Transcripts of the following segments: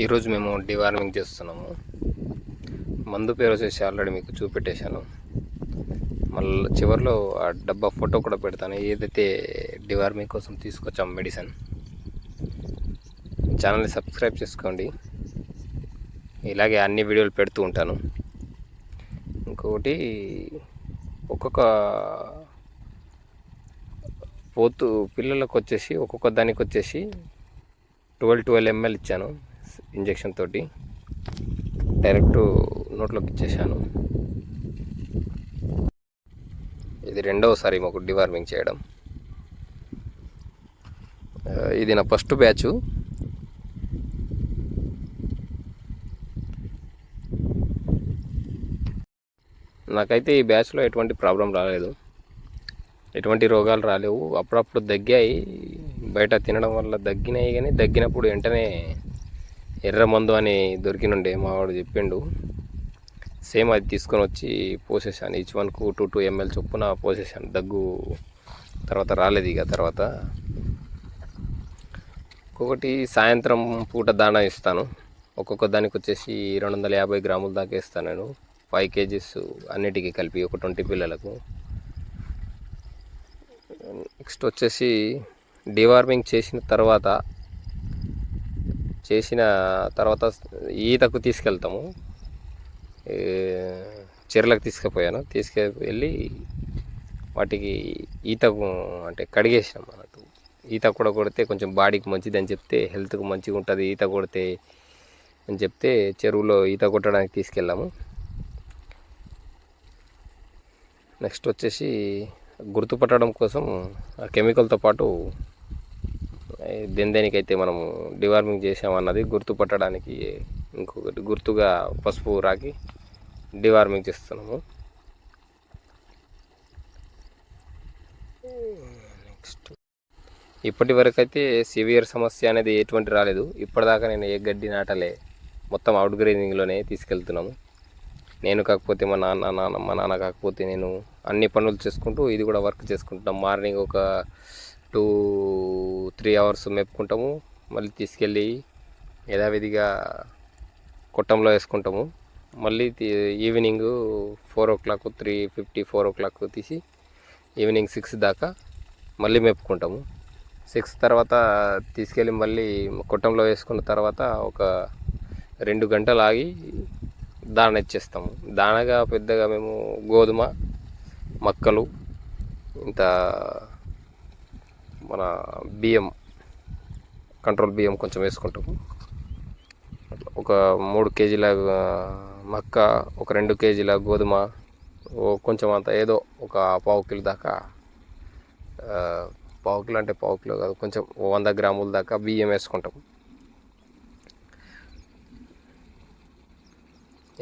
ఈరోజు మేము డివార్మింగ్ చేస్తున్నాము. మందు పేరు వచ్చేసి ఆల్రెడీ మీకు చూపెట్టేశాను. మళ్ళీ చివరిలో ఆ డబ్బా ఫోటో కూడా పెడతాను. ఏదైతే డివార్మింగ్ కోసం తీసుకొచ్చాం మెడిసిన్ ఛానల్ని సబ్స్క్రైబ్ చేసుకోండి. ఇలాగే అన్ని వీడియోలు పెడుతూ ఉంటాను. ఇంకొకటి ఒక్కొక్క పోతు పిల్లలకు వచ్చేసి ఒక్కొక్క దానికి వచ్చేసి ట్వెల్వ్ ట్వెల్వ్ ఎంఎల్ ఇచ్చాను. ఇంజెక్షన్ తోటి డైరెక్ట్ నోట్లోకి ఇచ్చేసాను ఇది రెండవసారి మాకు డివార్మింగ్ చేయడం. ఇది నా ఫస్ట్ బ్యాచ్. నాకైతే ఈ బ్యాచ్లో ఎటువంటి ప్రాబ్లం రాలేదు. ఎటువంటి రోగాలు రాలేవు. అప్పుడప్పుడు దగ్గాయి బయట తినడం వల్ల దగ్గినాయి కానీ దగ్గినప్పుడు వెంటనే ఎర్ర మందు అని దొరికినుండే మావాడు చెప్పిండు. సేమ్ అది తీసుకొని వచ్చి పోసేసాను. ఈచ్ వన్కు టూ టూ ఎంఎల్ చొప్పున పోసేసాను. దగ్గు తర్వాత రాలేదు ఇక తర్వాత. ఒక్కొక్కటి సాయంత్రం పూట దాణా ఇస్తాను. ఒక్కొక్క దానికి వచ్చేసి రెండు వందల యాభై గ్రాముల దాకా ఇస్తాను నేను. ఫైవ్ కేజీస్ అన్నిటికీ కలిపి ఒక ట్వంటీ పిల్లలకు. నెక్స్ట్ వచ్చేసి డివార్మింగ్ చేసిన తర్వాత చేసిన తర్వాత ఈతకు తీసుకెళ్తాము. చెర్లకు తీసుకుపోయాను. తీసుకెళ్ళి వాటికి ఈతకు అంటే కడిగేసాం అన్నట్టు. ఈత కూడా కొడితే కొంచెం బాడీకి మంచిది అని చెప్తే హెల్త్కి మంచిగా ఉంటుంది ఈత కొడితే అని చెప్తే చెరువులో ఈత కొట్టడానికి తీసుకెళ్ళాము. నెక్స్ట్ వచ్చేసి గుర్తుపట్టడం కోసం ఆ కెమికల్తో పాటు దేని దేనికైతే మనం డివార్మింగ్ చేసామన్నది గుర్తుపట్టడానికి ఇంకొకటి గుర్తుగా పసుపు రాకి డివార్మింగ్ చేస్తున్నాము. నెక్స్ట్. ఇప్పటి వరకు అయితే సివియర్ సమస్య అనేది ఎటువంటి రాలేదు. ఇప్పటిదాకా నేను ఏ గడ్డి నాటలే మొత్తం అవుట్ గ్రేడింగ్లోనే తీసుకెళ్తున్నాము. నేను కాకపోతే మా నాన్న నాన్న మా నాన్న కాకపోతే నేను అన్ని పనులు చేసుకుంటూ ఇది కూడా వర్క్ చేసుకుంటాం మార్నింగ్ ఒక టూ త్రీ అవర్స్ మేపుకుంటాము. మళ్ళీ తీసుకెళ్ళి యథావిధిగా కొట్టంలో వేసుకుంటాము. మళ్ళీ evening four o'clock three fifty four o'clock తీసి ఈవినింగ్ సిక్స్ దాకా మళ్ళీ మేపుకుంటాము. సిక్స్ తర్వాత తీసుకెళ్ళి మళ్ళీ కొట్టంలో వేసుకున్న తర్వాత ఒక రెండు గంటలు ఆగి దాన ఇచ్చేస్తాము. దానగా పెద్దగా మేము గోధుమ మక్కలు ఇంత మన బియ్యం కంట్రోల్ బియ్యం కొంచెం వేసుకుంటాము. ఒక మూడు కేజీల మక్క ఒక రెండు కేజీల గోధుమ ఓ కొంచెం అంత ఏదో ఒక పావు కిలో దాకా పావు కిలో అంటే పావు కిలో కాదు కొంచెం వంద గ్రాముల దాకా బియ్యం వేసుకుంటాం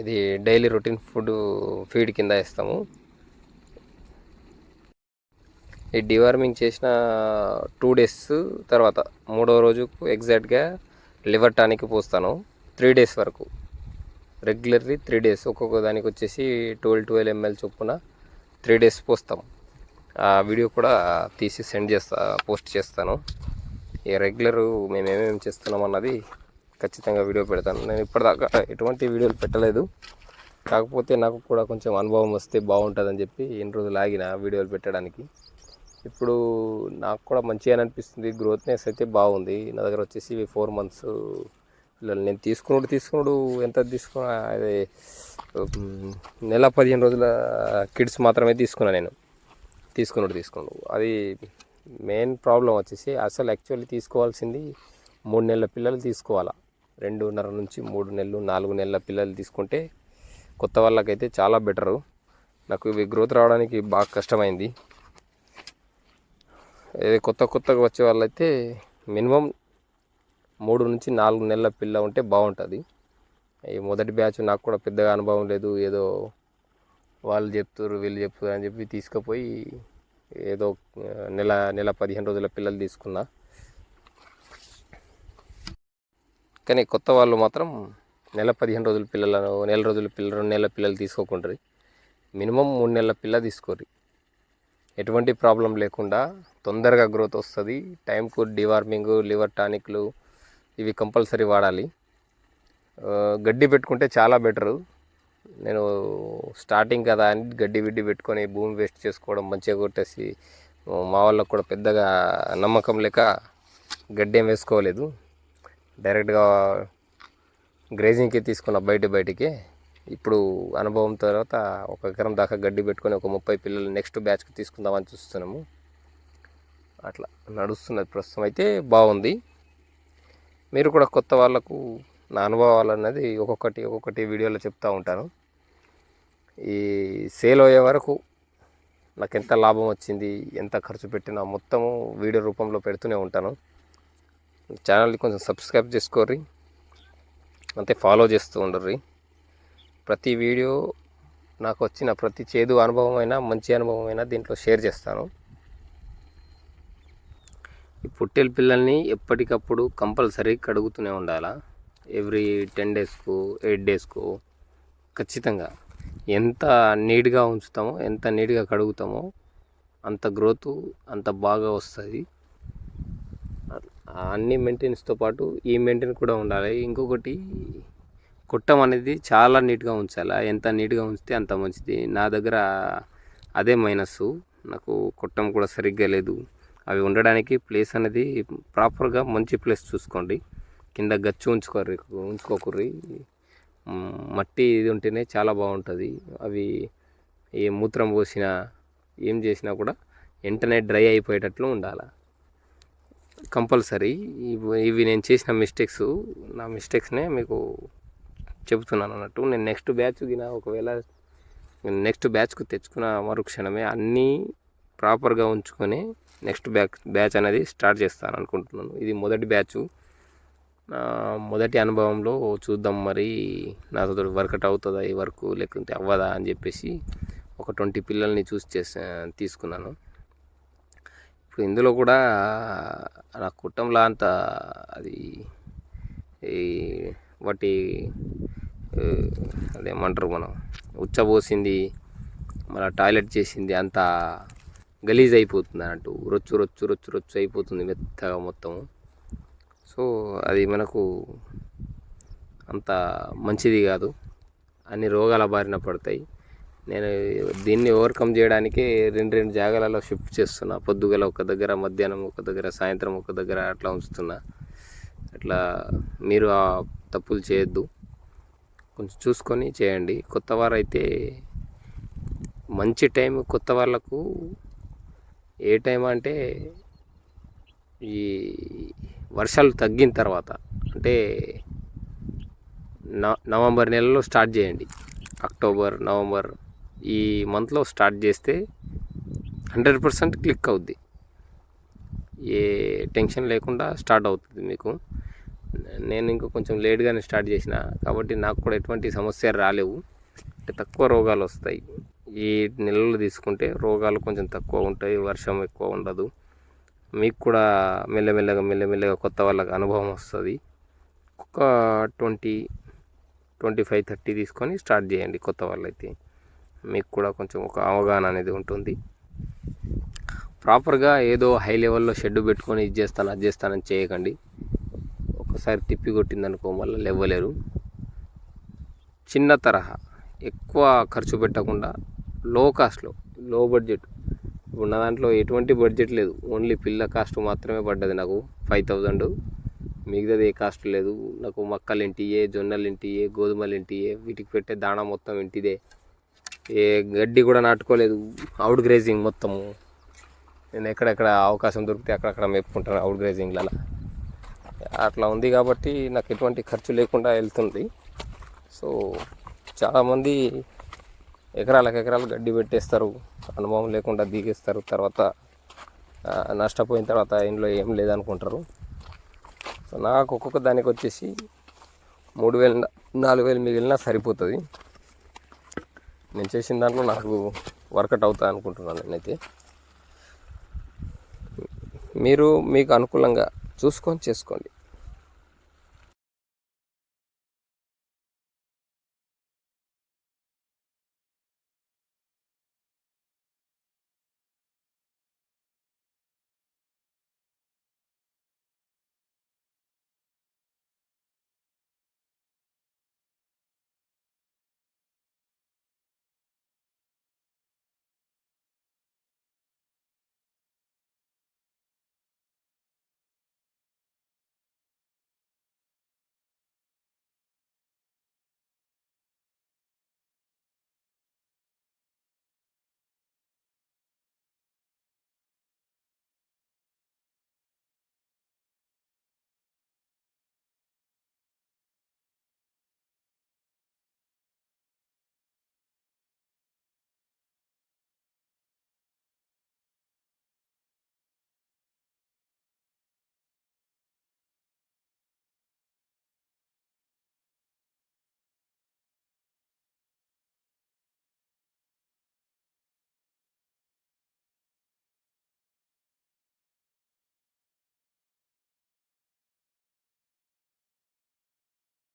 ఇది డైలీ రొటీన్ ఫుడ్ ఫీడ్ కింద వేస్తాము. ఈ డివార్మింగ్ చేసిన టూ డేస్ తర్వాత మూడో రోజుకు ఎగ్జాక్ట్గా లివర్ టానిక్ పోస్తాను. త్రీ డేస్ వరకు. Regularly three days. ఒక్కొక్క దానికి వచ్చేసి ట్వెల్వ్ ట్వెల్వ్ ఎంఎల్ చొప్పున త్రీ డేస్ పోస్తాం. ఆ వీడియో కూడా తీసి సెండ్ చేస్తా పోస్ట్ చేస్తాను. ఈ రెగ్యులర్ మేము ఏమేమి చేస్తున్నాం అన్నది ఖచ్చితంగా వీడియో పెడతాను. నేను ఇప్పటిదాకా ఎటువంటి వీడియోలు పెట్టలేదు. కాకపోతే నాకు కూడా కొంచెం అనుభవం వస్తే బాగుంటుందని చెప్పి ఎన్ని రోజులు ఆగిన వీడియోలు పెట్టడానికి. ఇప్పుడు నాకు కూడా మంచిగా అనిపిస్తుంది. గ్రోత్నెస్ అయితే బాగుంది. నా దగ్గర వచ్చేసి ఫోర్ మంత్స్ పిల్లలు నేను తీసుకున్నాడు తీసుకున్నాడు ఎంత తీసుకున్నా అదే నెల పదిహేను రోజుల కిడ్స్ మాత్రమే తీసుకున్నా నేను. తీసుకున్నాడు తీసుకున్నాడు. అది మెయిన్ ప్రాబ్లం వచ్చేసి అసలు యాక్చువల్లీ తీసుకోవాల్సింది మూడు నెలల పిల్లలు తీసుకోవాలా. రెండున్నర నుంచి మూడు నెలలు నాలుగు నెలల పిల్లలు తీసుకుంటే కొత్త వాళ్ళకైతే చాలా బెటరు నాకు ఇవి గ్రోత్ రావడానికి బాగా కష్టమైంది. కొత్త కొత్తగా వచ్చే వాళ్ళైతే మినిమం మూడు నుంచి నాలుగు నెలల పిల్ల ఉంటే బాగుంటుంది. ఈ మొదటి బ్యాచ్ నాకు కూడా పెద్దగా అనుభవం లేదు. ఏదో వాళ్ళు చెప్తారు వీళ్ళు చెప్తారు అని చెప్పి తీసుకుపోయి ఏదో నెల నెల పదిహేను రోజుల పిల్లలు తీసుకున్నా. కానీ కొత్త వాళ్ళు మాత్రం నెల పదిహేను రోజుల పిల్లలను నెల రోజుల పిల్లలు రెండు నెలల పిల్లలు తీసుకోకుండ్రి. మినిమం మూడు నెలల పిల్ల తీసుకోరు ఎటువంటి ప్రాబ్లం లేకుండా తొందరగా గ్రోత్ వస్తుంది. టైంకు డివార్మింగ్ లివర్ టానిక్లు ఇవి కంపల్సరీ వాడాలి. గడ్డి పెట్టుకుంటే చాలా బెటరు నేను స్టార్టింగ్ కదా అని గడ్డి బిడ్డి పెట్టుకొని భూమి వేస్ట్ చేసుకోవడం మంచిగా కొట్టేసి మా వాళ్ళకు కూడా పెద్దగా నమ్మకం లేక గడ్డి ఏం వేసుకోలేదు. డైరెక్ట్గా గ్రేజింగ్కి తీసుకున్న బయట బయటికి ఇప్పుడు అనుభవం తర్వాత ఒక ఎకరం దాకా గడ్డి పెట్టుకొని ఒక ముప్పై పిల్లలు నెక్స్ట్ బ్యాచ్కి తీసుకుందామని చూస్తున్నాము. అట్లా నడుస్తున్నది ప్రస్తుతం. అయితే బాగుంది. మీరు కూడా కొత్త వాళ్ళకు నా అనుభవాలు అన్నది ఒక్కొక్కటి ఒక్కొక్కటి వీడియోలో చెప్తూ ఉంటాను. ఈ సేల్ అయ్యే వరకు నాకు ఎంత లాభం వచ్చింది ఎంత ఖర్చు పెట్టినా మొత్తము వీడియో రూపంలో పెడుతూనే ఉంటాను. ఛానల్ని కొంచెం సబ్స్క్రైబ్ చేసుకోర్రి. అంతే ఫాలో చేస్తూ ఉండర్రీ. ప్రతి వీడియో నాకు వచ్చిన ప్రతి చేదు అనుభవం అయినా మంచి అనుభవం అయినా దీంట్లో షేర్ చేస్తాను. ఈ పుట్టెల పిల్లల్ని ఎప్పటికప్పుడు కంపల్సరీ కడుగుతూనే ఉండాలా? ఎవ్రీ టెన్ డేస్కు ఎయిట్ డేస్కు ఖచ్చితంగా ఎంత నీట్గా ఉంచుతామో ఎంత నీట్గా కడుగుతామో అంత గ్రోత్ అంత బాగా వస్తుంది. అన్ని మెయింటెనెన్స్తో పాటు ఈ మెయింటెన్ కూడా ఉండాలి. ఇంకొకటి కుట్టం అనేది చాలా నీట్గా ఉంచాలి? ఎంత నీట్గా ఉంచితే అంత మంచిది? నా దగ్గర అదే మైనస్ నాకు కుట్టం కూడా సరిగ్గా లేదు. అవి ఉండడానికి ప్లేస్ అనేది ప్రాపర్గా మంచి ప్లేస్ చూసుకోండి. కింద గచ్చు ఉంచుకోర్రి ఉంచుకోకుర్రి. మట్టి ఇది ఉంటేనే చాలా బాగుంటుంది. అవి ఏ మూత్రం పోసినా ఏం చేసినా కూడా వెంటనే డ్రై అయిపోయేటట్లు ఉండాలి? కంపల్సరీ. ఇవి ఇవి నేను చేసిన మిస్టేక్స్ నా మిస్టేక్స్నే మీకు చెబుతున్నాను అన్నట్టు. నేను నెక్స్ట్ బ్యాచ్ గిన ఒకవేళ నెక్స్ట్ బ్యాచ్కు తెచ్చుకున్న మరుక్షణమే అన్నీ ప్రాపర్గా ఉంచుకొని నెక్స్ట్ బ్యాచ్ బ్యాచ్ అనేది స్టార్ట్ చేస్తాను అనుకుంటున్నాను. ఇది మొదటి బ్యాచ్ నా మొదటి అనుభవంలో చూద్దాం మరి నాతో వర్కౌట్ అవుతుందా ఈ వర్క్ లేకుంటే అవ్వదా అని చెప్పేసి ఒక ట్వంటీ పిల్లల్ని చూస్ చేసా తీసుకున్నాను. ఇప్పుడు ఇందులో కూడా నా కుటుంబంలో అంత అది ఈ వాటి అదేమంటారు మనం ఉచ్చబోసింది మళ్ళీ టాయిలెట్ చేసింది అంత గలీజ్ అయిపోతుంది అన్నట్టు. రొచ్చు రొచ్చు రొచ్చు రొచ్చు అయిపోతుంది మెత్తగా మొత్తం సో అది మనకు అంత మంచిది కాదు. అన్ని రోగాల బారిన పడతాయి. నేను దీన్ని ఓవర్కమ్ చేయడానికి రెండు రెండు జాగాలలో షిఫ్ట్ చేస్తున్నా. పొద్దుగల ఒక దగ్గర మధ్యాహ్నం ఒక దగ్గర సాయంత్రం ఒక దగ్గర అట్లా ఉంచుతున్నా. అట్లా మీరు ఆ తప్పులు చేయొద్దు. కొంచెం చూసుకొని చేయండి. కొత్త వారైతే మంచి టైం కొత్త వాళ్ళకు ఏ టైం అంటే ఈ వర్షాలు తగ్గిన తర్వాత అంటే న- నవంబర్ నెలలో స్టార్ట్ చేయండి. అక్టోబర్ నవంబర్ ఈ మంత్లో స్టార్ట్ చేస్తే హండ్రెడ్ పర్సెంట్ క్లిక్ అవుద్ది. ఏ టెన్షన్ లేకుండా స్టార్ట్ అవుతుంది మీకు. నేను ఇంకా కొంచెం లేట్గానే స్టార్ట్ చేసిన. కాబట్టి నాకు కూడా ఎటువంటి సమస్యలు రాలేవు. అంటే తక్కువ రోగాలు వస్తాయి. ఈ నెలలు తీసుకుంటే రోగాలు కొంచెం తక్కువ ఉంటాయి. వర్షం ఎక్కువ ఉండదు. మీకు కూడా మెల్లమెల్లగా మెల్లమెల్లగా కొత్త వాళ్ళకి అనుభవం వస్తుంది. ఒక ట్వంటీ ట్వంటీ ఫైవ్ థర్టీ తీసుకొని స్టార్ట్ చేయండి కొత్త వాళ్ళైతే. మీకు కూడా కొంచెం ఒక అవగాహన అనేది ఉంటుంది. ప్రాపర్గా ఏదో హై లెవెల్లో షెడ్ పెట్టుకొని ఇది చేస్తాను అది చేస్తానని చేయకండి. ఒకసారి తిప్పి కొట్టిందనుకో మళ్ళీ లేవలేరు. చిన్న తరహా ఎక్కువ ఖర్చు పెట్టకుండా లో కాస్ట్లో లో బడ్జెట్ ఇప్పుడు నా దాంట్లో ఎటువంటి బడ్జెట్ లేదు. ఓన్లీ పిల్ల కాస్ట్ మాత్రమే పడ్డది నాకు ఫైవ్ థౌజండ్ మిగతాది ఏ కాస్ట్ లేదు. నాకు మక్కలు ఇంటియే జొన్నలు ఇంటియే గోధుమలు ఇంటియే వీటికి పెట్టే దాణా మొత్తం ఇంటిదే. ఏ గడ్డి కూడా నాటుకోలేదు. అవుట్ గ్రేజింగ్ మొత్తము. నేను ఎక్కడెక్కడ అవకాశం దొరికితే అక్కడక్కడ మేపుకుంటాను అవుట్ గ్రేజింగ్లలో అట్లా ఉంది కాబట్టి నాకు ఎటువంటి ఖర్చు లేకుండా వెళ్తుంది. సో చాలామంది ఎకరాలకు ఎకరాలు గడ్డి పెట్టేస్తారు అనుభవం లేకుండా దిగేస్తారు తర్వాత నష్టపోయిన తర్వాత ఇంట్లో ఏం లేదనుకుంటారు. సో నాకు ఒక్కొక్క దానికి వచ్చేసి మూడు వేలు నాలుగు వేలు మిగిలినా సరిపోతుంది. నేను చేసిన దాంట్లో నాకు వర్కౌట్ అవుతా అనుకుంటున్నాను నేనైతే. మీరు మీకు అనుకూలంగా చూసుకొని చేసుకోండి.